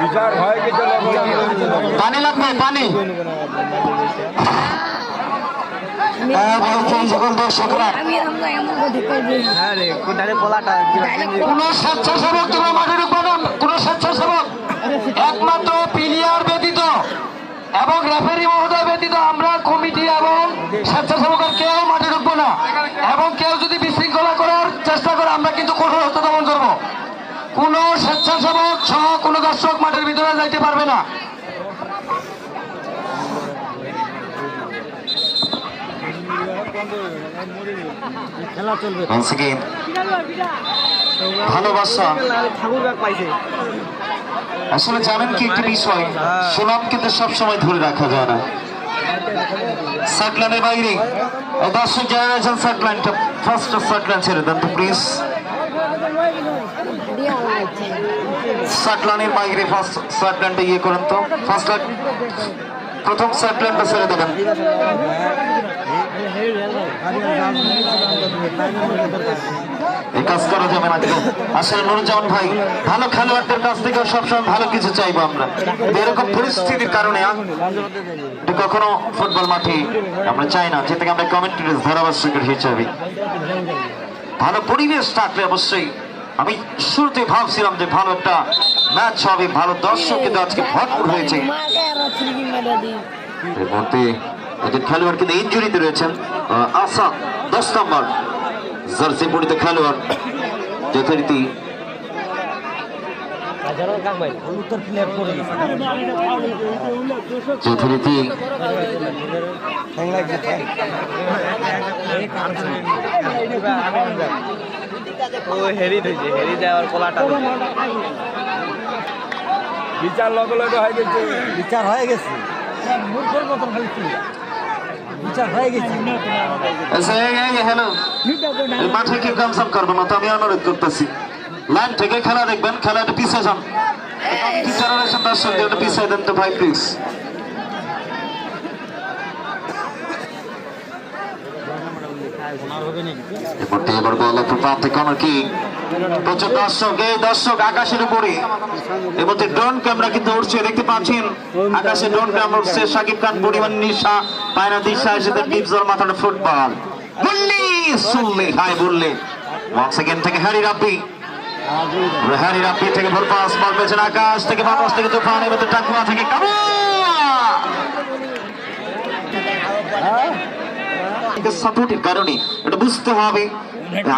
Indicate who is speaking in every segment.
Speaker 1: বিচার হয় কি
Speaker 2: পানি লাগবে পানি হ্যাঁ,
Speaker 1: হ্যাঁ রে কোথায় পোলাটা
Speaker 2: কোন স্বেচ্ছাসেবক তোমরা মাঠে ঢুকবে না কোন স্বেচ্ছাসেবক। একমাত্র প্লেয়ার ব্যতীত এবং রেফারি মহোদয় ব্যতীত আমরা কমিটি এবং স্বেচ্ছাসেবক আর কেউ মাঠে ঢুকবো না। এবং কেউ যদি বিশৃঙ্খলা করার চেষ্টা করে আমরা কিন্তু কঠোর হস্ত দমন করব। কোন স্বেচ্ছাসেবক সহ কোন দর্শক মাঠের ভিতরে যাইতে পারবে না। আসলে জানেন কি একটি বিষয়? সুনাম কিন্তু ধরে রাখা যায় না। বাইরে। ফার্স্ট ছেড়ে দেন তো প্লিজ সাকলানের বাইরে ফার্স্ট সাকলানটা ইয়ে করেন তো। ফার্স্ট প্রথম সাকলানটা ছেড়ে দেবেন। এই কাজ করা যাবে না কিন্তু। আসলে নুরুজ্জামান ভাই, ভালো খেলোয়াড়দের কাছ থেকে সবসময় ভালো কিছু চাইব আমরা। এরকম পরিস্থিতির কারণে কখনো ফুটবল মাঠে আমরা চাই না যে থেকে আমরা কমেন্ট্রিজ ধারাভাষ্যকের হিসাবে ভালো পরিবেশ থাকলে অবশ্যই আমি শুরুতে ভাবছিলাম যে ভালো একটা ম্যাচ হবে ভালো দর্শক কিন্তু আজকে ভরপুর হয়েছে। এর মধ্যে একজন খেলোয়াড় কিন্তু ইঞ্জুরিতে রয়েছেন আসাদ দশ নম্বর জার্সি পরিত খেলোয়াড় যথারীতি যথারীতি
Speaker 1: ও হেরি ধইছে হেরি দেওয়ার পোলাটা বিচার লগে লগে হয়ে গেছে। বিচার হয়ে গেছে। মূর্খের মতন খালি বিচার হয়ে গেছে
Speaker 2: হ্যালো। মাঠে কি কামসাম করব না তো আমি অনুরোধ করতেছি। লাইন থেকে খেলা দেখবেন খেলাটা পিছিয়ে যান। দর্শক পিছিয়ে দেন তো ভাই প্লিজ এবার কি। প্রচুর দর্শক, এই দর্শক আকাশের উপরে। মধ্যে ড্রোন ক্যামেরা কিন্তু উঠছে দেখতে পাচ্ছেন? আকাশে ড্রোন ক্যামেরা উঠছে সাকিব খান পরিমাণ নিশা পায়না দিশা এসে ডিপজল মাথাটা ফুটবল। বললি, শুনলি হাই বললে। এগেন থেকে হ্যারি রাব্বি। হ্যারি থেকে ভোর পাস আকাশ থেকে বাতাস থেকে তুফান এবার টাকুয়া থেকে কাবুয়া সাপোর্টের কারণে। এটা বুঝতে হবে।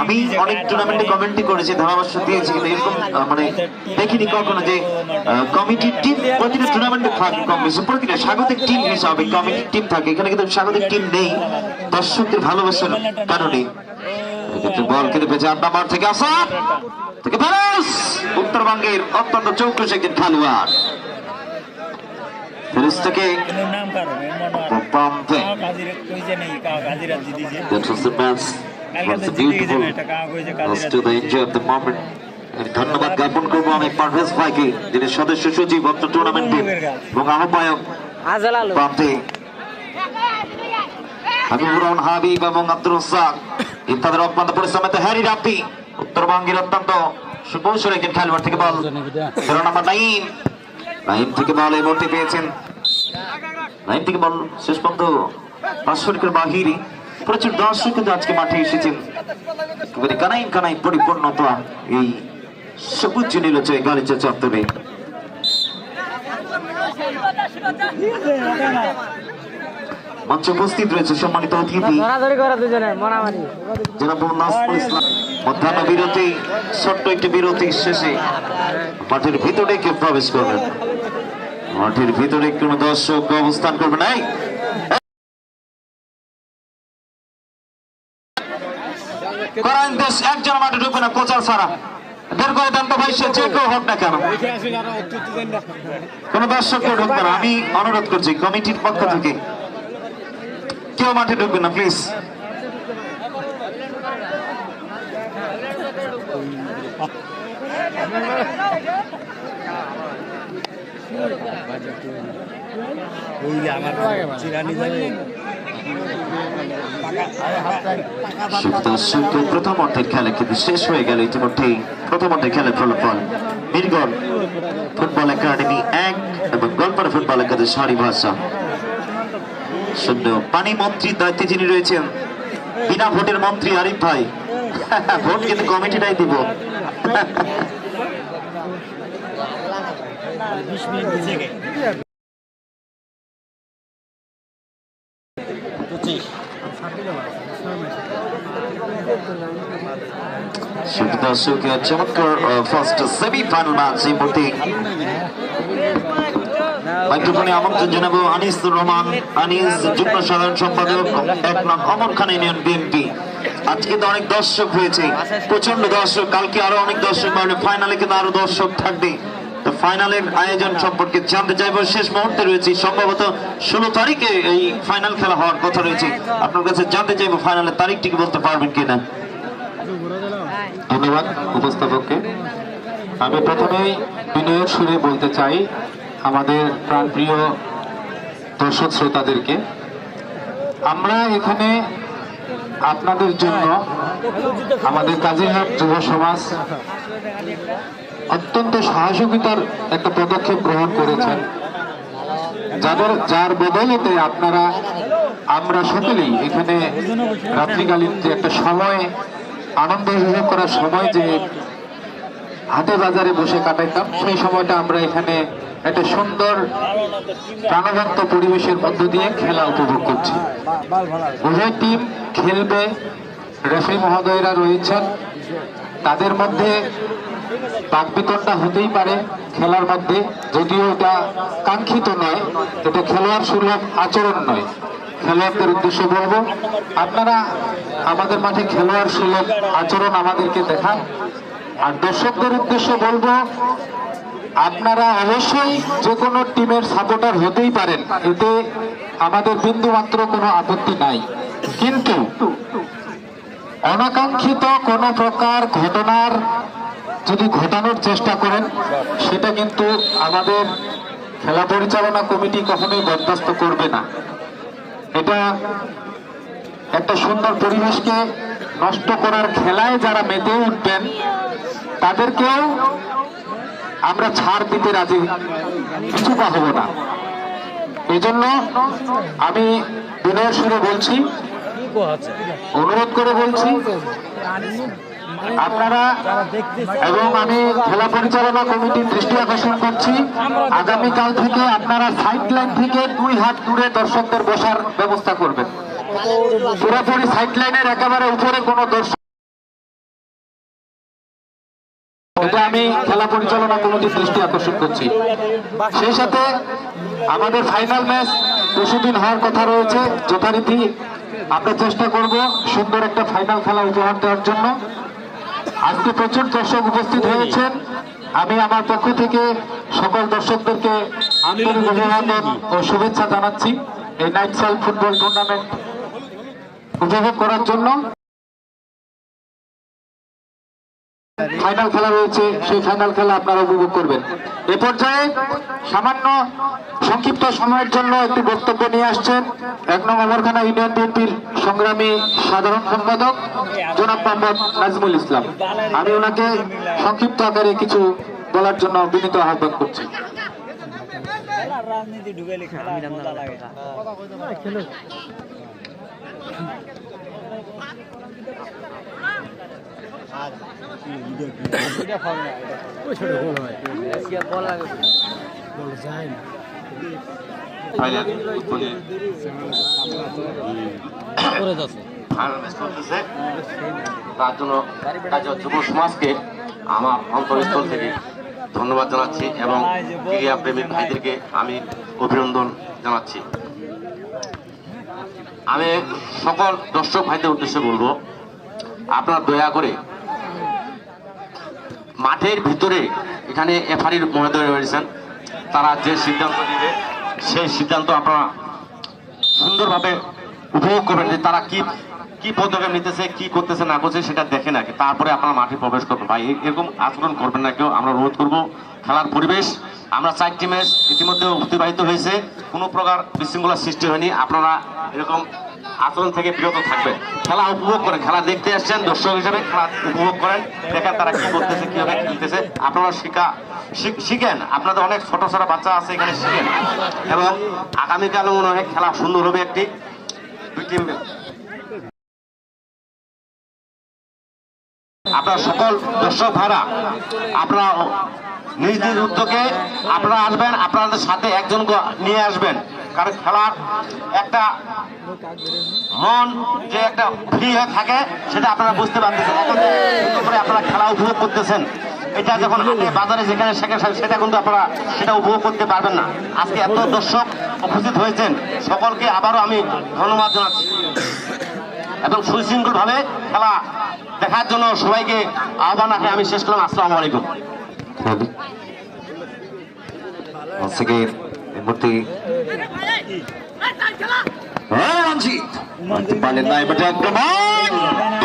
Speaker 2: আমি অনেক টুর্নামেন্টে কমেন্টই করেছি ধারাভাষ্য দিয়েছি কিন্তু এরকম মানে দেখিনি কখনো যে কমিটির টিম প্রতিটা টুর্নামেন্টে থাকে কম বেশি। প্রতিটা স্বাগতিক টিম হিসাবে কমিটির টিম থাকে। এখানে কিন্তু স্বাগতিক টিম নেই দর্শকদের ভালোবাসার কারণে। বল কেটে পেয়েছে আট নাম্বার থেকে আসা থেকে উত্তরবঙ্গের অত্যন্ত চৌকস একজন খেলোয়াড় ফেরিস থেকে
Speaker 3: নাম কারণ
Speaker 2: প্রান্তে
Speaker 3: কাজিরা কইছে নাই কা কাজিরা দিদিছে
Speaker 2: That was the beautiful. to the enjoy of the moment. ধন্যবাদ জ্ঞাপন করব আমি পারভেজ ভাইকে যিনি সদস্য সচিব অত্র টুর্নামেন্টের এবং আহ্বায়ক। প্রান্তে হাবিবুর রহমান হাবিব এবং আব্দুর রজ্জাক। ইত্যাদির অত্যন্ত পরিশ্রমিত হ্যারি রাব্বি। উত্তরবঙ্গের অত্যন্ত সুকৌশল একজন খেলোয়াড় থেকে বল। নম্বর নাইম থেকে বল এই বলটি পেয়েছেন। নাইম থেকে বল শেষ পর্যন্ত পাঁচশোর বাহিরে প্রচুর দর্শক কিন্তু আজকে মাঠে এসেছেন। একেবারে কানাই কানাই পরিপূর্ণতা এই সবুজ নীলচয় গালিচা চত্বরে। মঞ্চে উপস্থিত রয়েছে সম্মানিত অতিথি। মধ্যাহ্ন বিরতি ছোট্ট একটি বিরতি শেষে মাঠের ভিতরে কেউ প্রবেশ করবেন মাঠের ভিতরে কোনো দর্শক অবস্থান করবে নাই দেশ, একজন মাঠে ঢুকবে না, কোচার ছাড়া। বের করে দেন তো ভাই, সে যে কেউ হোক না কেন। কোন দর্শক কেউ ঢুকবে না, আমি অনুরোধ করছি কমিটির পক্ষ থেকে। কেউ মাঠে ঢুকবে না, প্লিজ।
Speaker 3: ওই যে আমার চিরানি যাবে
Speaker 2: প্রথম অর্ধের খেলা কিন্তু শেষ হয়ে গেল ইতিমধ্যেই। প্রথম অর্ধের খেলার ফলাফল মিরগল ফুটবল একাডেমি এক এবং গল্পনা ফুটবল একাডেমি সরি ভাষা। শূন্য। পানি মন্ত্রীর দায়িত্বে যিনি রয়েছেন বিনা ভোটের মন্ত্রী আরিফ ভাই। ভোট কিন্তু কমিটিটাই দিব।
Speaker 3: বিশ মিনিট
Speaker 2: শুধু দর্শক চমৎকার ফার্স্ট সেমিফাইনাল ম্যাচ এই মুহূর্তে মাইক্রোফোনে আমন্ত্রণ জানাব আনিসুর রহমান, আনিস, যুগ্ম সাধারণ সম্পাদক, এক নং অমর খান ইউনিয়ন বিএনপি আজকে তো অনেক দর্শক হয়েছে প্রচণ্ড দর্শক, কালকে আরও অনেক দর্শক বাড়বে ফাইনালে কিন্তু আরও দর্শক থাকবে। তো ফাইনালের আয়োজন সম্পর্কে জানতে চাইব, শেষ মুহূর্তে রয়েছে, সম্ভবত ষোলো তারিখে এই ফাইনাল খেলা হওয়ার কথা রয়েছে। আপনার কাছে জানতে চাইব ফাইনালের তারিখটি বলতে পারবেন কিনা?
Speaker 4: ধন্যবাদ উপস্থাপককে। আমি প্রথমেই বিনয়ের সুরে বলতে চাই আমাদের প্রাণপ্রিয় দর্শক শ্রোতাদেরকে। আমরা এখানে আপনাদের জন্য আমাদের কাজীরহাট যুব সমাজ অত্যন্ত সাহসিকতার একটা পদক্ষেপ গ্রহণ করেছেন, যাদের যার বদলতে আপনারা, আমরা সকলেই এখানে রাত্রিকালীন যে একটা সময় আনন্দ উপভোগ করার সময় যে হাটে বাজারে বসে কাটাইতাম, সেই সময়টা আমরা এখানে একটা সুন্দর প্রাণবন্ত পরিবেশের মধ্য দিয়ে খেলা উপভোগ করছি। উভয় টিম খেলবে রেফারি মহোদয়রা রয়েছেন। তাদের মধ্যে বাকবিতণ্ডা হতেই পারে খেলার মধ্যে, যদিও এটা কাঙ্ক্ষিত নয়, এটা খেলোয়াড় সুলভ আচরণ নয়। খেলোয়াড়দের উদ্দেশ্যে বলব, আপনারা আমাদের মাঠে খেলোয়াড় সুলভ আচরণ আমাদেরকে দেখান। আর দর্শকদের উদ্দেশ্যে বলব, আপনারা অবশ্যই যে কোনো টিমের সাপোর্টার হতেই পারেন, এতে আমাদের বিন্দু মাত্র কোনো আপত্তি নাই। কিন্তু অনাকাঙ্ক্ষিত কোনো প্রকার ঘটনার যদি ঘটানোর চেষ্টা করেন, সেটা কিন্তু আমাদের খেলা পরিচালনা কমিটি কখনোই বরদাস্ত করবে না। এটা একটা সুন্দর পরিবেশকে নষ্ট করার খেলায় যারা মেতে উঠবেন, তাদেরকেও আমরা ছাড় দিতে রাজি। কিছু হব না। এই জন্য আমি বিনয়ের সুরে বলছি, অনুরোধ করে বলছি আপনারা এবং আমি খেলা পরিচালনা কমিটির দৃষ্টি আকর্ষণ করছি। আগামীকাল থেকে আপনারা সাইড লাইন থেকে দুই হাত দূরে দর্শকদের বসার ব্যবস্থা করবেন। পুরোপুরি সাইড লাইনের একেবারে উপরে কোনো দর্শক এটা আমি খেলা পরিচালনা কমিটির দৃষ্টি আকর্ষণ করছি। সেই সাথে আমাদের ফাইনাল ম্যাচ পরশুদিন হওয়ার কথা রয়েছে। যথারীতি আমরা চেষ্টা করব সুন্দর একটা ফাইনাল খেলা উপহার দেওয়ার জন্য। আজকে প্রচুর দর্শক উপস্থিত হয়েছেন। আমি আমার পক্ষ থেকে সকল দর্শকদেরকে আন্তরিক অভিনন্দন ও শুভেচ্ছা জানাচ্ছি এই নাইট সাইল ফুটবল টুর্নামেন্ট উপভোগ করার জন্য। ফাইনাল খেলা রয়েছে, সেই ফাইনাল খেলা আপনারা উপভোগ করবেন। এ পর্যায়ে সামান্য সংক্ষিপ্ত সময়ের জন্য একটি বক্তব্য নিয়ে আসছেন এক নং অমরখানা ইউনিয়ন বিএনপির সংগ্রামী সাধারণ সম্পাদক, জনাব মোহাম্মদ নাজমুল ইসলাম। আমি ওনাকে সংক্ষিপ্ত আকারে কিছু বলার জন্য বিনীত আহ্বান করছি।
Speaker 3: রাজনীতি
Speaker 5: তার জন্য যুব সমাজকে আমার অন্তরস্থল থেকে ধন্যবাদ জানাচ্ছি এবং ক্রীড়া প্রেমিক ভাইদেরকে আমি অভিনন্দন জানাচ্ছি আমি সকল দর্শক ভাইদের উদ্দেশ্যে বলব, আপনারা দয়া করে মাঠের ভিতরে এখানে এফআরির মহোদয় রয়েছেন তারা যে সিদ্ধান্ত নেবে সেই সিদ্ধান্ত আপনারা সুন্দরভাবে উপভোগ করবেন যে তারা কি কি পদক্ষেপ নিতেছে, কি করতেছে, না করছে সেটা দেখে নাকি তারপরে আপনারা মাঠে প্রবেশ করবেন। ভাই এরকম আচরণ করবেন না কেউ। আমরা অনুরোধ করব, খেলার পরিবেশ, আমরা চারটি ম্যাচ ইতিমধ্যে অতিবাহিত হয়েছে। কোনো প্রকার বিশৃঙ্খলার সৃষ্টি হয়নি। আপনারা এরকম আচরণ থেকে বিরত থাকবেন। খেলা উপভোগ করেন। খেলা দেখতে আসছেন, দর্শক হিসেবে খেলা উপভোগ করেন। দেখেন তারা কি করতেছে, কীভাবে খেলতেছে। আপনারা শিখা শিখ- শিখেন। আপনাদের অনেক ছোট ছোট বাচ্চা আছে, এখানে শিখেন। এবং আগামীকালও মনে হয় খেলা সুন্দর হবে একটি দুই টিম আপনার সকল দর্শক ভাড়া আপনারা নিজ নিজ উদ্যোগে আপনারা আসবেন। আপনাদের সাথে একজন নিয়ে আসবেন। কারণ খেলার একটা মন যে একটা ফ্রি হয়ে থাকে সেটা আপনারা বুঝতে পারতেছেন। করে আপনারা খেলা উপভোগ করতেছেন এটা যখন বাজারে যেখানে সেখানে সেটা কিন্তু আপনারা সেটা উপভোগ করতে পারবেন না। আজকে এত দর্শক উপস্থিত হয়েছেন সকলকে আবারও আমি ধন্যবাদ জানাচ্ছি। এবং সুশৃঙ্খলভাবে খেলা দেখার জন্য সবাইকে আহ্বান রাখে। আমি শেষ করলাম। আসসালামু আলাইকুম।
Speaker 2: again, এই মুহূর্তে হ্যাঁ, রঞ্জিত মারতে পারলেন না এবার আক্রমণ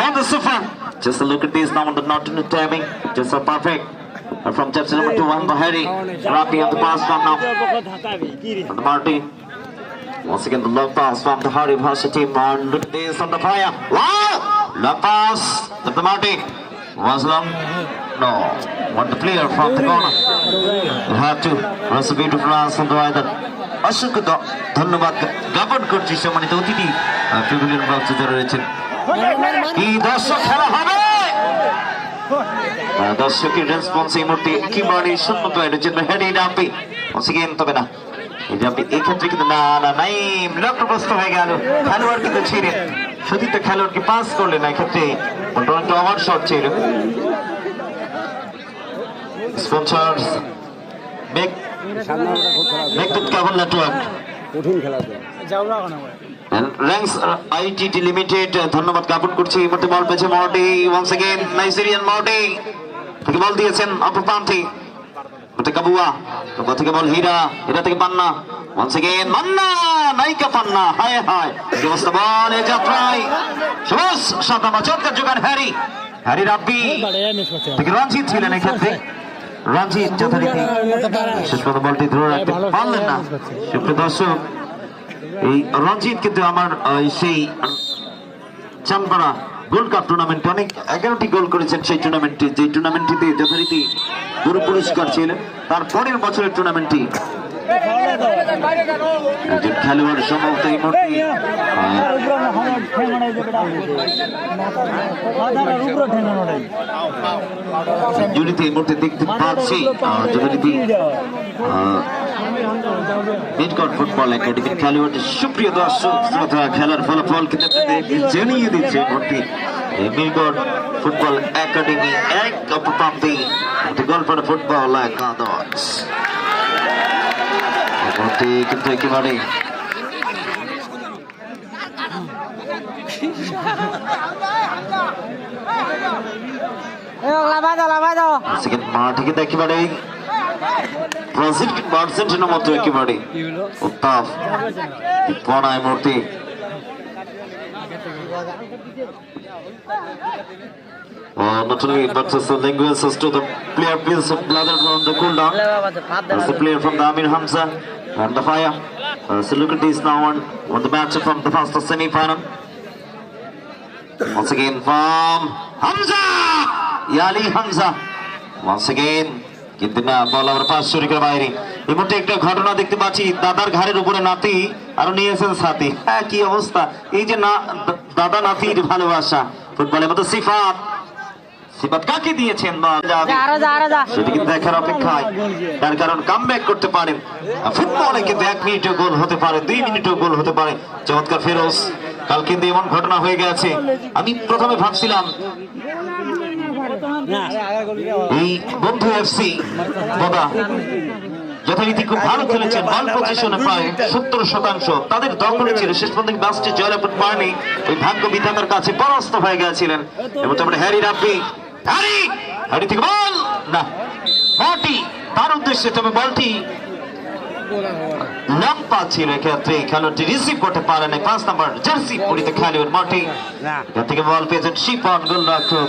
Speaker 2: on the sofa just a look at this now on the not in the timing just so perfect And from chapter number two one Bahari Rafi on the pass from now on the Martin once again the long pass from the Hari Bhasha team on look at this on the fire wow long pass of the Martin Was long no. What the player from the corner? Have to. Was a beautiful answer from the. অসংখ্য ধন্যবাদ জ্ঞাপন করছি সম্মানিত অতিথি প্রিভিলিয়ন box যারা রয়েছেন কি দর্শক খেলা হবে দর্শকের রেসপন্স এই মুহূর্তে একেবারে শূন্য পয়েন্টের জন্য হ্যারি ডাম্পি অসিগেন তবে না এই ডাম্পি এই ক্ষেত্রে কিন্তু না না নাই লক্ষ্যগ্রস্ত হয়ে গেল খেলোয়াড় কিন্তু ছিলেন শুধু তো খেলোয়াড়কে পাস করলেন না এক্ষেত্রে মোটামুটি ওভার শট ছিল। স্পন্সর্স মেক মেকদুত কেবল নেটওয়ার্ক
Speaker 1: কঠিন খেলা
Speaker 2: র্যাঙ্কস আইটিটি লিমিটেড ধন্যবাদ জ্ঞাপন করছি। এই মুহূর্তে বল পেয়েছে Morty once again Nigerian ball দিয়েছেন অপর প্রান্তে। ওটা কাবুয়া কাবুয়া থেকে বল হীরা হীরা থেকে পান্না। ওয়ান্স এগেন মান্না নাইকা পান্না হায় হায়। অবস্থা বল এ যাত্রায়? সবুজ সাদামা চটকার যোগান হ্যারি। হ্যারি রাব্বি। থেকে রঞ্জিত ছিলেন এক্ষেত্রে। রঞ্জিত যথারীতি শেষ পর্যন্ত বলটি ধরে রাখতে পারলেন না। সুপ্রিয় দর্শক এই রঞ্জিত কিন্তু আমার সেই চানপাড়া গোল্ড কাপ টুর্নামেন্টে অনেক এগারোটি গোল করেছেন সেই টুর্নামেন্টে যে টুর্নামেন্টটিতে যথারীতি গুরু পুরস্কার ছিলেন তার পরের বছরের টুর্নামেন্টটি খেলোয়াড় সম্ভবত এই মুহূর্তে দেখতে পাচ্ছি আহ, মিটকট ফুটবল একাডেমির খেলোয়াড় সুপ্রিয় দর্শক শ্রোতা খেলার ফলাফল কিন্তু জানিয়ে দিচ্ছে ভর্তি। মিটকট ফুটবল একাডেমি এক একটি গল্পের ফুটবল একাদশ ভর্তি কিন্তু একেবারে মাঠে কিন্তু একেবারে প্রজেক্ট পার্সেন্টের মতো একেবারে উত্তাপ পড়ায় মূর্তি Uh, not only but also linguists to the player please blather from the cool down. That's the player from the Amir Hamza and the fire. Uh, so look at this now on, on the match from the first semi-final. Once again from Hamza! Yali Hamza. Once again কিন্তু না বল আবার পাঁচ শরিকের বাইরে। এই মুহূর্তে একটা ঘটনা দেখতে পাচ্ছি দাদার ঘাড়ের উপরে নাতি আর নিয়েছেন সাথী। হ্যাঁ কি অবস্থা? এই যে না দাদা নাতির ভালোবাসা ফুটবলের মতো সিফাত। সিফাত কাকে দিয়েছেন? বল যাবে।
Speaker 6: যা। আরও যা আরও যা
Speaker 2: সেটা কিন্তু দেখার অপেক্ষায়। তার কারণ কামব্যাক করতে পারেন। ফুটবলে কিন্তু এক মিনিটও গোল হতে পারে দুই মিনিটও গোল হতে পারে। চমৎকার ফেরোজ কাল কিন্তু এমন ঘটনা হয়ে গেছে। আমি প্রথমে ভাবছিলাম বন্ধু এফসি বোদা যথারীতি খুব ভালো খেলেছেন বল পজিশনে প্রায় সত্তর শতাংশ। তাদের দখলে ছিল শেষ পর্যন্ত ম্যাচটি জয়লাভ করতে পারেনি ওই ভাগ্য বিধাতার কাছে পরাস্ত হয়ে গেছিলেন। এবং তারপরে হ্যারি রাব্বি হ্যারি! হ্যারি থেকে বল! না মাটি তার উদ্দেশ্যে তবে বলটি লম্বা ছিল এক্ষেত্রে খেলোয়াড়টি রিসিভ করতে পারে নাই। পাঁচ নাম্বার জার্সি পরিতে খেলোয়াড় মাটি। এখান থেকে বল পেয়েছেন শিপন গোলরক্ষক।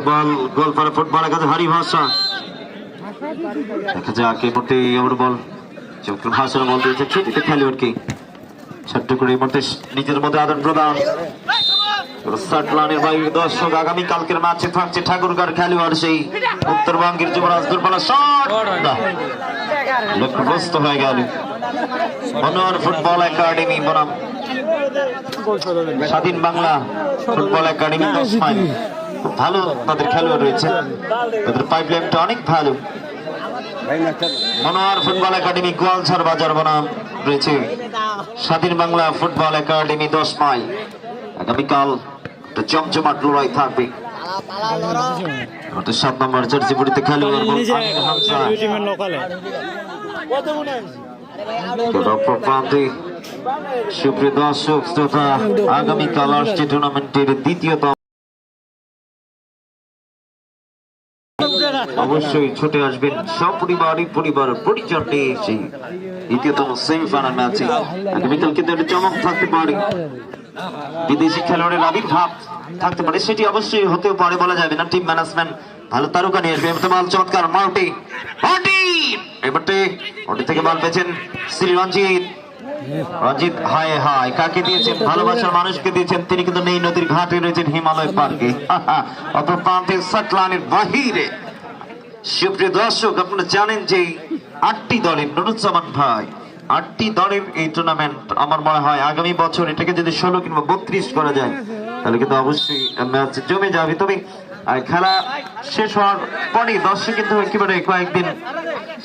Speaker 2: বল হারি ভাষা। বল বল করে নিজের মধ্যে আদান প্রদান। দর্শক, আগামী কালকের ম্যাচে থাকছে ঠাকুরগার খেলোয়াড় সেই উত্তরবঙ্গের যুবরাজ দুর্বলা লক্ষ্যগ্রস্ত হয়ে গেল। ফুটবল একাডেমি বনাম। স্বাধীন বাংলা ফুটবল একাডেমি দশ মাইল খুব ভালো তাদের খেলোয়াড় রয়েছে। তাদের পাইপলাইনটা অনেক ভালো। মনোহর ফুটবল একাডেমি গোয়ালছাড় বাজার বনাম রয়েছে। Swadhin Bangla football academy Dosh Mile. আগামীকাল জমজমাট লড়াই থাকবে। সাত নম্বর জার্সি পরিতে খেলোয়াড় প্রান্তে সুপ্রিয় দর্শক শ্রোতা আগামীকাল আসছে টুর্নামেন্টের দ্বিতীয়তম অবশ্যই ছুটে আসবেন সপরিবারই পরিবার পরিজন নিয়ে সেই দ্বিতীয়তম সেমিফাইনাল ম্যাচে আগামীকাল কিন্তু একটা চমক থাকতে পারে। বিদেশি খেলোয়াড়ের আবির্ভাব থাকতে পারে, সেটি অবশ্যই হতেও পারে বলা যাবে না। টিম ম্যানেজমেন্ট ভালো তারকা নিয়ে আসবে। এবার বল চমৎকার মাল্টি ওটি থেকে বল পেয়েছেন শ্রী রঞ্জিত। রঞ্জিত, হায় হায়, কাকে দিয়েছেন? ভালোবাসার মানুষকে দিয়েছেন। তিনি কিন্তু নেই নদীর ঘাটে, রয়েছেন হিমালয় পার্কে। সাটলানের বাহিরে। সুপ্রিয় দর্শক, আপনারা জানেন যে আটটি দলের নুরুজ্জামান ভাই, আটটি দলের এই টুর্নামেন্ট আমার মনে হয় আগামী বছর এটাকে যদি ষোলো কিংবা বত্রিশ করা যায়, তাহলে কিন্তু অবশ্যই ম্যাচ জমে যাবে। তবে খেলা শেষ হওয়ার পরে দর্শক কিন্তু একেবারে কয়েকদিন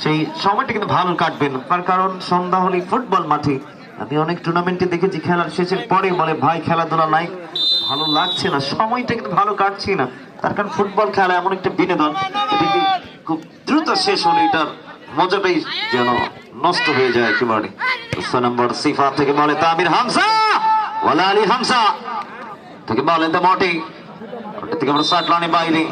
Speaker 2: সেই সময়টা কিন্তু ভালো কাটবেন। তার কারণ সন্ধ্যা হলে ফুটবল মাঠে। আমি অনেক টুর্নামেন্টে দেখেছি খেলার শেষের পরে বলে, ভাই, খেলাধুলা নাই, ভালো লাগছে না, সময়টা কিন্তু ভালো কাটছে না। তার কারণ ফুটবল খেলা এমন একটা বিনোদন এটাকে খুব দ্রুত শেষ হলে এটার মজাটাই যেন নষ্ট হয়ে যায় একেবারে। নম্বর সিফা থেকে বলে তামির হামসা ওয়ালা আলী হামসা, থেকে বলেন তো মোটি থেকে আমরা ষাট রানে বাইরে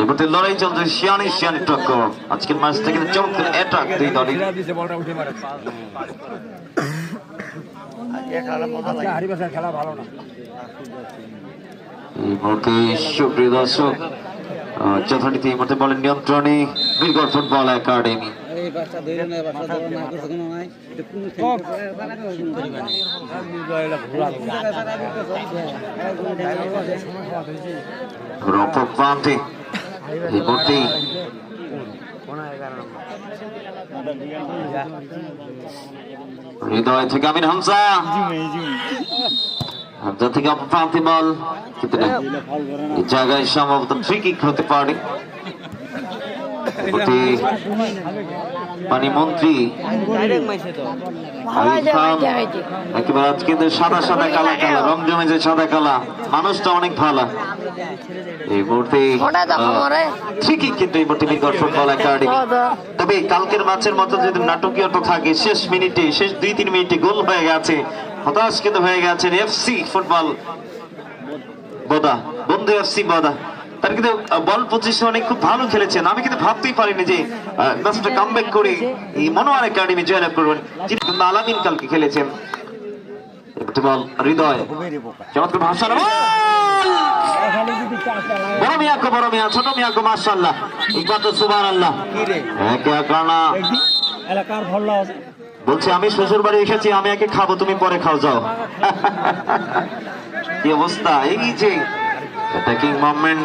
Speaker 2: এবারে লড়াই চলছে, শিয়ানি শিয়ানি টক্কর আজকের ম্যাচ থেকে চমৎকার অ্যাটাক দুই দলই।
Speaker 1: খেলা ভালো
Speaker 2: বলেন নিয়ন্ত্রণে বীরগড় ফুটবল একাডেমি। রপক প্রান্তে এই মুহূর্তে হৃদয় থেকে আমিন হামসা হামজা থেকে অপর প্রান্তে বল। কিন্তু না জায়গায় সম্ভবত ফ্রি কিক হতে পারে পানি মন্ত্রী একেবারে আজকে সাদা সাদা কালা কালা রং জমেছে সাদা কালা। মানুষটা অনেক ভালো। এই মুহূর্তে। ঠিকই কিন্তু এই মুহূর্তে বিকট ফুটবল একাডেমি তবে কালকের ম্যাচের মতো যদি নাটকীয়তা থাকে শেষ মিনিটে শেষ দুই তিন মিনিটে গোল হয়ে গেছে। হতাশ কিন্তু হয়ে গেছেন এফসি ফুটবল বদা বন্ধু এফসি বদা। তার কিন্তু বল পজিশনে খুব ভালো খেলেছেন। আমি কিন্তু ভাবতেই পারিনি যে ম্যাচটা কামব্যাক করে এই মনোয়ার একাডেমি জয়লাভ করবেন যিনি আলামিন কালকে খেলেছেন। বল হৃদয়। চমৎকার ভাষা বড় মিয়াকে বড় মিয়া ছোট মিয়াকে মাশাআল্লাহ। একমাত্র সুবহান আল্লাহ একে কারণা
Speaker 1: এলাকার ভল্লা
Speaker 2: বলছে আমি শ্বশুর বাড়ি এসেছি আমি একে খাব তুমি পরে খাও যাও। কি অবস্থা? এই যে অ্যাটাকিং মুভমেন্ট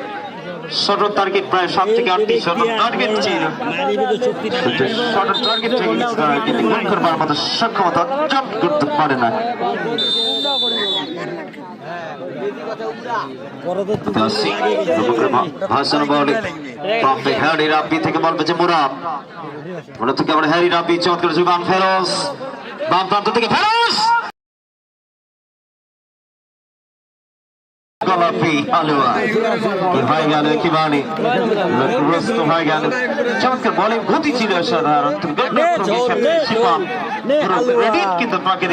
Speaker 2: শর্ট টার্গেট প্রায় সাত থেকে আটটি শর্ট টার্গেট ছিল শর্ট টার্গেট কিন্তু গোল করবার মতো সক্ষমতা অর্জন করতে পারে না ভাষণ বলে বামে হ্যারি রাব্বি থেকে ফেরোজ বাম প্রান্ত থেকে ফেরোজ গোলাপি হালুয়া কি গেল কি বানি লক্ষ্যগ্রস্ত গেল চমৎকার বলে গতি ছিল সাধারণ ক্রেডিট কিন্তু তাকে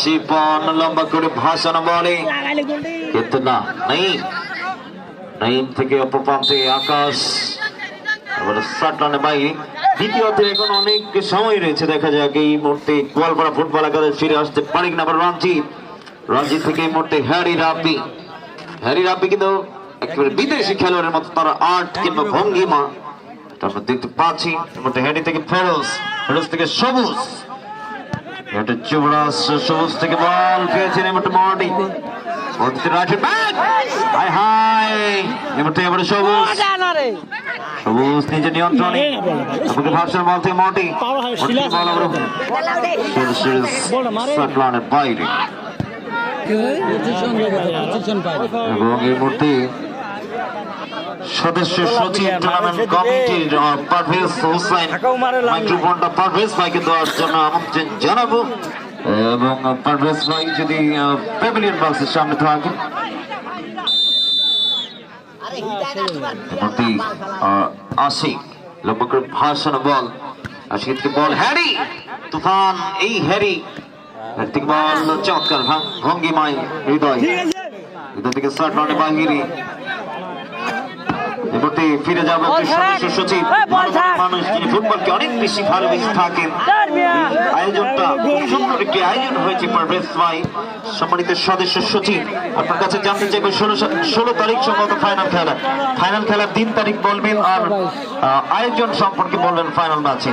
Speaker 2: শিপন লম্বা করে ভাষণ বলে কিন্তু না নেই নাইম থেকে অপর প্রান্তে আকাশ আবার ষাট রানে বাইরে দ্বিতীয়তে এখন অনেক সময় রয়েছে, দেখা যাক এই মুহূর্তে গোয়ালপাড়া ফুটবল একাদশ ফিরে আসতে পারি কিনা আবার রঞ্জিত রঞ্জিত থেকে এই মুহূর্তে হ্যারি রাব্বি। হ্যারি রাব্বি কিন্তু একেবারে বিদেশি খেলোয়াড়ের মতো, তারা আর্ট কিংবা ভঙ্গিমা আমরা দেখতে পাচ্ছি। হ্যারি থেকে ফেরোজ ফেরোজ থেকে সবুজ। এটা যুবরাজ সবুজ থেকে বল পেয়েছেন এই মুহূর্তে মার্টি মধ্যে ব্যাট হাই এবারে সবুজ। সবুজ নিজের নিয়ন্ত্রণে। ভাবছেন বল থেকে মার্টি মার্টি বল আবার বাইরে। এবং এই মুহূর্তে সদস্য সচিব টুর্নামেন্ট কমিটির পারভেজ হোসেন মাইক্রোফোনটা পারভেজ ভাইকে দেওয়ার জন্য আমন্ত্রণ জানাব। এবং পারভেজ ভাই যদি প্যাভিলিয়ন বক্সের সামনে থাকে মধ্যে আশিক লম্বা করে ভাষণ বল আশিক থেকে বল। হ্যারি তুফান এই হ্যারি। হ্যারি থেকে বল চমৎকার ভাঙ- ভঙ্গিমায় হৃদয়। হৃদয় থেকে শর্ট রানে বাহিরি এবারে ফিরে যাব সদস্য সচিব। মানুষ যিনি ফুটবলকে অনেক বেশি ভালোবেসে থাকেন আয়োজনটা খুব সুন্দর একটি আয়োজন হয়েছে পারভেজ ভাই সম্মানিত সদস্য সচিব। আপনার কাছে জানতে চাইব ষোলো ষোলো তারিখ সম্ভবত ফাইনাল খেলা। ফাইনাল খেলার দিন তারিখ বলবেন আর আয়োজন সম্পর্কে বলবেন ফাইনাল ম্যাচে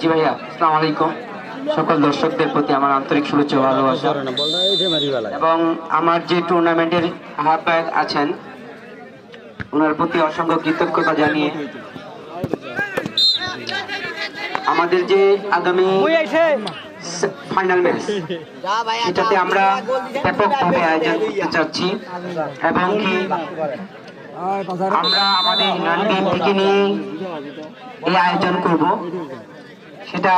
Speaker 7: জি ভাইয়া আসসালামু আলাইকুম। সকল দর্শকদের প্রতি আমার আন্তরিক শুভেচ্ছা ভালোবাসা। এবং আমার যে টুর্নামেন্টের আহ্বায়ক আছেন ওনার প্রতি অসংখ্য কৃতজ্ঞতা জানিয়ে আমাদের যে আগামী ফাইনাল ম্যাচ এটাতে আমরা ব্যাপকভাবে আয়োজন করতে চাচ্ছি এবং কি আমরা আমাদের ইউনিয়ন টিম থেকে নিয়ে এই আয়োজন করব, সেটা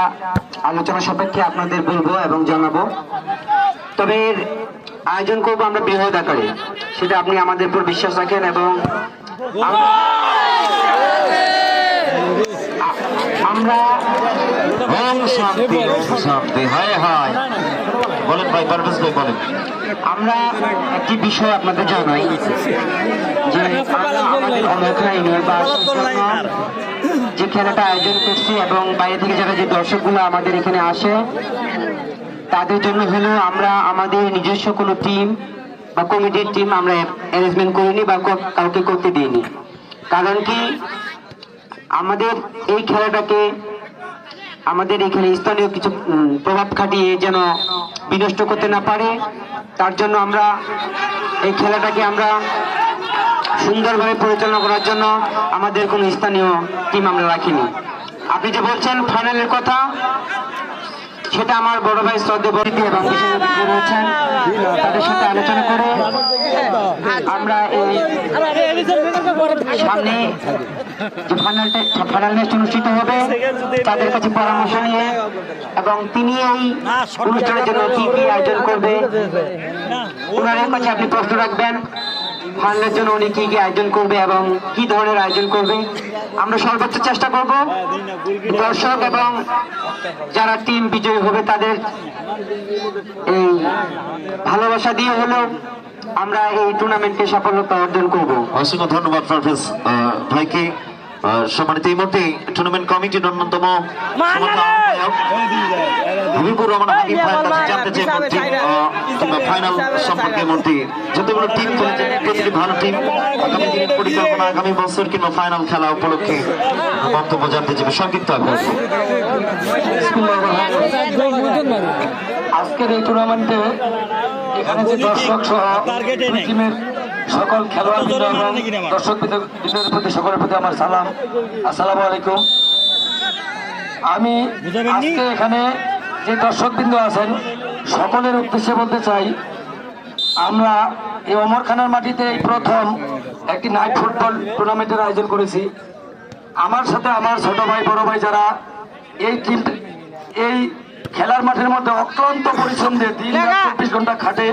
Speaker 7: আলোচনা সাপেক্ষে আপনাদের বলব এবং জানাব। তবে আয়োজন করব আমরা বৃহৎ আকারে। সেটা আপনি আমাদের উপর বিশ্বাস রাখেন এবং আমরা- একটি বিষয় আপনাদের জানাই, যে যে খেলাটা আয়োজন করছি এবং বাইরে থেকে যারা যে দর্শকগুলো আমাদের এখানে আসে তাদের জন্য হলো আমরা আমাদের নিজস্ব কোনো টিম বা কমিটির টিম আমরা অ্যারেঞ্জমেন্ট করিনি বা কাউকে করতে দিইনি। কারণ কি? আমাদের এই খেলাটাকে আমাদের এখানে স্থানীয় কিছু প্রভাব খাটিয়ে যেন বিনষ্ট করতে না পারে, তার জন্য আমরা এই খেলাটাকে আমরা সুন্দরভাবে পরিচালনা করার জন্য আমাদের কোনো স্থানীয় টিম আমরা রাখিনি। আপনি যে বলছেন ফাইনালের কথা সেটা আমার বড় ভাই শ্রদ্ধে বরিতি এবং রয়েছেন তাদের সাথে আলোচনা করে আমরা এই সামনে যে ফাইনালটা ফাইনাল ম্যাচ অনুষ্ঠিত হবে তাদের কাছে পরামর্শ নিয়ে এবং তিনি এই অনুষ্ঠানের জন্য কি কি আয়োজন করবে ওনার কাছে আপনি প্রশ্ন রাখবেন। ফাইনালের জন্য উনি কি কি আয়োজন করবে এবং কি ধরনের আয়োজন করবে? আমরা সর্বোচ্চ চেষ্টা করব। দর্শক এবং যারা টিম বিজয়ী হবে তাদের এই ভালোবাসা দিয়ে হলেও আমরা এই টুর্নামেন্টে সাফল্যতা অর্জন করব।
Speaker 2: অসংখ্য ধন্যবাদ ভাইকে সম্মানিত এই মুহূর্তে টুর্নামেন্ট কমিটির অন্যতম হাবিবুর রহমান হাবিব ভাইয়ের কাছে জানতে চাই মন্ত্রী কিংবা ফাইনাল সম্পর্কে মন্ত্রী যতগুলো টিম খেলেছে প্রতিটি ভালো টিম আগামী দিনের পরিকল্পনা আগামী বছর কিংবা ফাইনাল খেলা উপলক্ষে বক্তব্য জানতে চাইবে। সংক্ষিপ্ত।
Speaker 8: আজকের এই টুর্নামেন্টে এখানে যে দর্শক সহ টিমের সকল খেলোয়াড় দর্শক প্রতি সকলের প্রতি আমার সালাম। আসসালামু আলাইকুম। আমি আজকে এখানে যে দর্শকবৃন্দ আছেন সকলের উদ্দেশ্যে বলতে চাই আমরা এই অমরখানার মাটিতে এই প্রথম একটি নাইট ফুটবল টুর্নামেন্টের আয়োজন করেছি। আমার সাথে আমার ছোট ভাই বড় ভাই যারা এই টিম এই খেলার মাঠের মধ্যে অক্লান্ত পরিশ্রম দিয়ে দিন চব্বিশ ঘণ্টা খাটে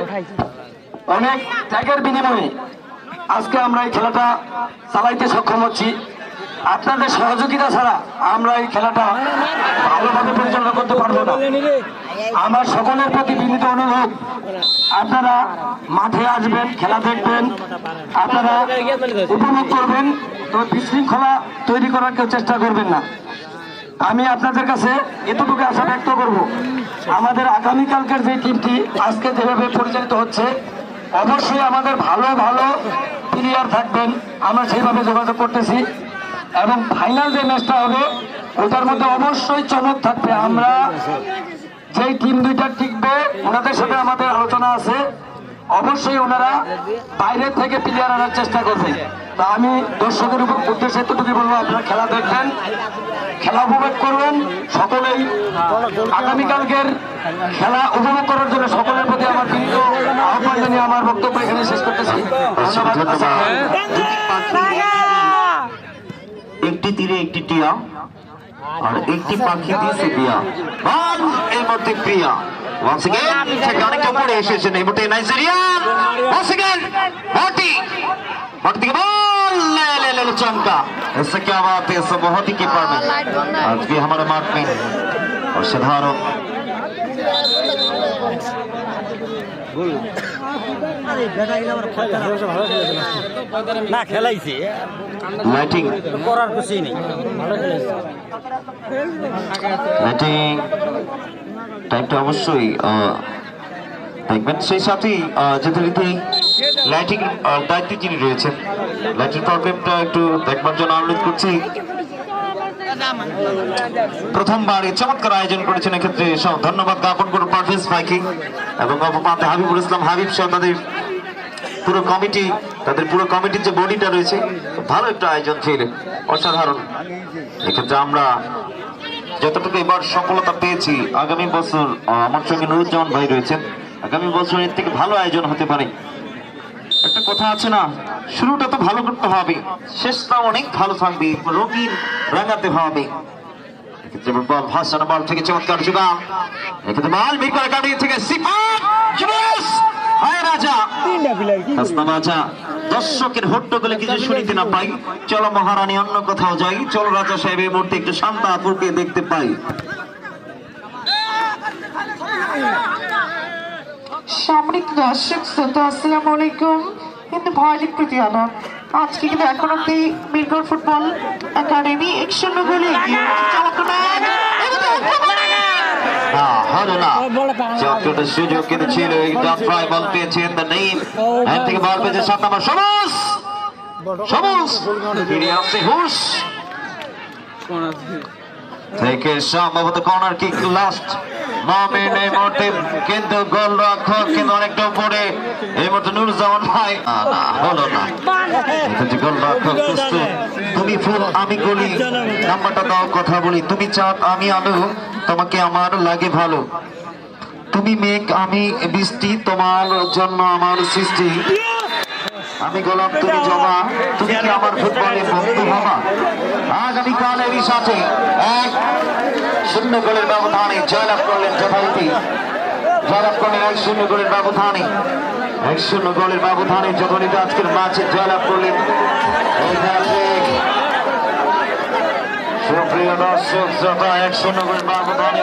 Speaker 8: অনেক ত্যাগের বিনিময়ে আজকে আমরা এই খেলাটা চালাইতে সক্ষম হচ্ছি। আপনাদের সহযোগিতা ছাড়া আমরা এই খেলাটা ভালোভাবে পরিচালনা করতে পারব না। আমার সকলের প্রতি বিনীত অনুরোধ, আপনারা মাঠে আসবেন, খেলা দেখবেন, আপনারা উপভোগ করবেন, তো বিশৃঙ্খলা তৈরি করার কেউ চেষ্টা করবেন না। আমি আপনাদের কাছে এতটুকু আশা ব্যক্ত করব, আমাদের আগামীকালকের যে টিমটি আজকে যেভাবে পরিচালিত হচ্ছে অবশ্যই আমাদের ভালো ভালো প্লেয়ার থাকবেন। আমরা সেইভাবে যোগাযোগ করতেছি। এবং ফাইনাল যে ম্যাচটা হবে, ওটার মধ্যে অবশ্যই চমক থাকবে। আমরা যেই টিম দুইটা টিকবে, ওনাদের সাথে আমাদের আলোচনা আছে। অবশ্যই ওনারা বাইরে থেকে প্লেয়ার আনার চেষ্টা করবে। তা আমি দর্শকের উপর উদ্দেশ্যে এতটুকু বলব, আপনারা খেলা দেখবেন। খেলা উপভোগ করবেন সকলেই। আগামীকালকের খেলা উপভোগ করার জন্য সকলের প্রতি আমার বিনীত আহ্বান জানিয়ে আমার বক্তব্য এখানে শেষ করতেছি।
Speaker 2: একটি তীরে একটি টিয়া, আর একটি পাখি দিয়েছে প্রিয়া। এই মধ্যে প্রিয়া। ওয়ান্স अगेन থেকে অনেকটা উপরে এসেছেন এই মুহূর্তে নাইজেরিয়া ওয়ান্স अगेन মটি মটি থেকে বল ले ले ले चमका इससे क्या बात है सब बहुत ही कीपर में आज भी हमारे मार्क में और साधारण
Speaker 1: না খেলাইছে।
Speaker 2: লাইটিং
Speaker 1: করার কিছুই নেই।
Speaker 2: লাইটিং টাইমটা অবশ্যই দেখবেন। সেই সাথেই যথারীতি লাইটিং দায়িত্বে যিনি রয়েছেন লাইটিং প্রবলেমটা একটু দেখবার জন্য অনুরোধ করছি। প্রথমবার এই চমৎকার আয়োজন করেছেন এক্ষেত্রে সব ধন্যবাদ জ্ঞাপন করুন পারভেজ ভাইকে এবং অপপাতে হাবিবুল ইসলাম হাবিব সহ তাদের পুরো কমিটি, তাদের পুরো কমিটির যে বডিটা রয়েছে, ভালো একটা আয়োজন ছিল, অসাধারণ। এক্ষেত্রে আমরা যতটুকু এবার সফলতা পেয়েছি, আগামী বছর আমার সঙ্গে নুরুজ্জামান ভাই রয়েছেন, আগামী বছর এর থেকে ভালো আয়োজন হতে পারে। একটা কথা আছে না, শুরুটা তো ভালো করতে হবে শেষটা অনেক ভালো থাকবে, রঙিন রাঙাতে হবে। চমৎকার থেকে কিছু শুনিতে না পাই। চলো মহারানী, অন্য কোথাও যাই। চলো রাজা একটু দেখতে পাই।
Speaker 9: সামরিক দর্শক শ্রোতা আসসালামু আলাইকুম। কিন্তু ভয়ালিক প্রতি আলাপ আজকে কিন্তু এখন অব্দি মিরগড় ফুটবল একাডেমি এক শূন্য গোলে
Speaker 2: সুযোগ কিন্তু ছিল। একদম ট্রাই বল পেয়েছেন দ্য নেম এর থেকে বল পেয়েছে সাত নম্বর সবুজ। সবুজ। ফিরে আসছে হুশ। থেকে সম্ভবত কর্নার কিক লাস্ট মামিন এই মুহূর্তে কিন্তু কিন্তু অনেকটা উপরে। এই মুহূর্তে ভাই না, হলো না। রক্ষক তুমি ফুল আমি গলি। নাম্বারটা দাও কথা বলি। তুমি চাঁদ আমি আলো তোমাকে আমার লাগে ভালো। তুমি মেঘ আমি বৃষ্টি তোমার জন্য আমার সৃষ্টি। আমি গোলাম তুমি জমা তুমি কি আমার ফুটবলে বন্ধু হবা? আগামীকাল এই সাথে এক শূন্য গোলের ব্যবধানে জয়লাভ করলেন যথারীতি জয়লাভ করলেন এক শূন্য গোলের ব্যবধানে। এক শূন্য গোলের ব্যবধানে যথারীতি আজকের ম্যাচে জয়লাভ করলেন সুপ্রিয় দর্শক শ্রোতা এক শূন্য গোলের ব্যবধানে